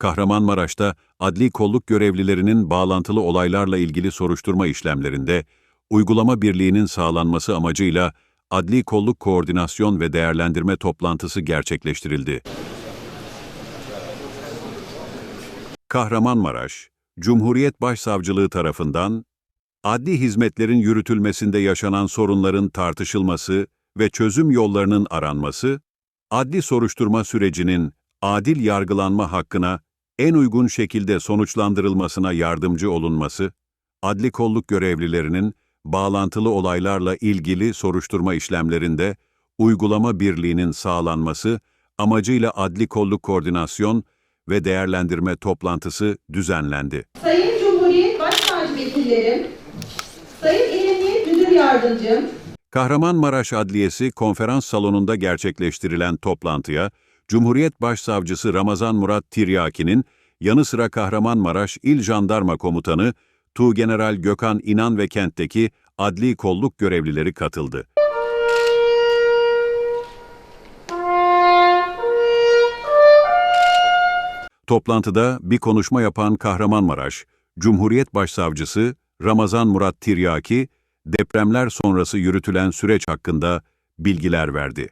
Kahramanmaraş'ta adli kolluk görevlilerinin bağlantılı olaylarla ilgili soruşturma işlemlerinde uygulama birliğinin sağlanması amacıyla Adli Kolluk Koordinasyon ve Değerlendirme toplantısı gerçekleştirildi. Kahramanmaraş, Cumhuriyet Başsavcılığı tarafından adli hizmetlerin yürütülmesinde yaşanan sorunların tartışılması ve çözüm yollarının aranması, adli soruşturma sürecinin adil yargılanma hakkına en uygun şekilde sonuçlandırılmasına yardımcı olunması, adli kolluk görevlilerinin bağlantılı olaylarla ilgili soruşturma işlemlerinde uygulama birliğinin sağlanması amacıyla adli kolluk koordinasyon ve değerlendirme toplantısı düzenlendi. Sayın Cumhuriyet Başsavcı Vekillerim, Sayın Emniyet Müdür Yardımcım, Kahramanmaraş Adliyesi konferans salonunda gerçekleştirilen toplantıya Cumhuriyet Başsavcısı Ramazan Murat Tiryaki'nin yanı sıra Kahramanmaraş İl Jandarma Komutanı Tuğgeneral Gökhan İnan ve kentteki adli kolluk görevlileri katıldı. Toplantıda bir konuşma yapan Kahramanmaraş, Cumhuriyet Başsavcısı Ramazan Murat Tiryaki, depremler sonrası yürütülen süreç hakkında bilgiler verdi.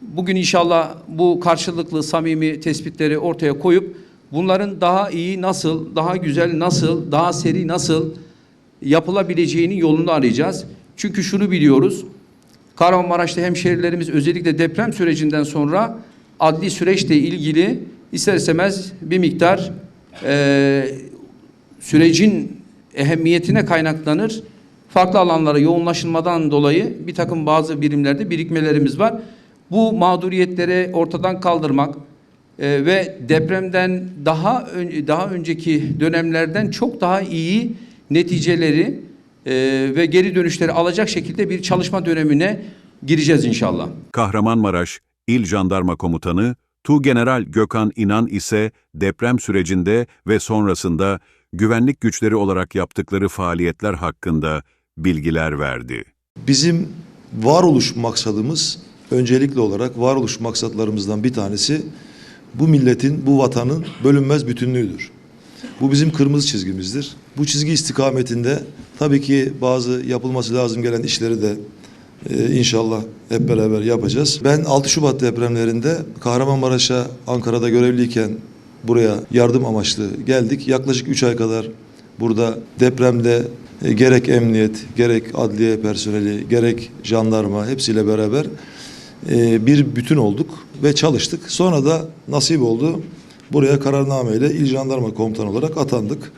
Bugün inşallah bu karşılıklı samimi tespitleri ortaya koyup bunların daha iyi nasıl, daha güzel nasıl, daha seri nasıl yapılabileceğinin yolunu arayacağız. Çünkü şunu biliyoruz. Kahramanmaraş'ta hemşehrilerimiz özellikle deprem sürecinden sonra adli süreçle ilgili ister istemez bir miktar eee, sürecin ehemmiyetine kaynaklanır. Farklı alanlara yoğunlaşılmadan dolayı bir takım bazı birimlerde birikmelerimiz var. Bu mağduriyetleri ortadan kaldırmak e, ve depremden daha ön- daha önceki dönemlerden çok daha iyi neticeleri e, ve geri dönüşleri alacak şekilde bir çalışma dönemine gireceğiz inşallah. Kahramanmaraş İl Jandarma Komutanı Tuğgeneral Gökhan İnan ise deprem sürecinde ve sonrasında güvenlik güçleri olarak yaptıkları faaliyetler hakkında bilgiler verdi. Bizim varoluş maksadımız öncelikli olarak varoluş maksatlarımızdan bir tanesi bu milletin, bu vatanın bölünmez bütünlüğüdür. Bu bizim kırmızı çizgimizdir. Bu çizgi istikametinde tabii ki bazı yapılması lazım gelen işleri de e, inşallah hep beraber yapacağız. Ben 6 Şubat depremlerinde Kahramanmaraş'a Ankara'da görevliyken buraya yardım amaçlı geldik. Yaklaşık 3 ay kadar burada depremde e, gerek emniyet, gerek adliye personeli, gerek jandarma hepsiyle beraber e, bir bütün olduk ve çalıştık. Sonra da nasip oldu buraya kararnameyle İl Jandarma Komutanı olarak atandık.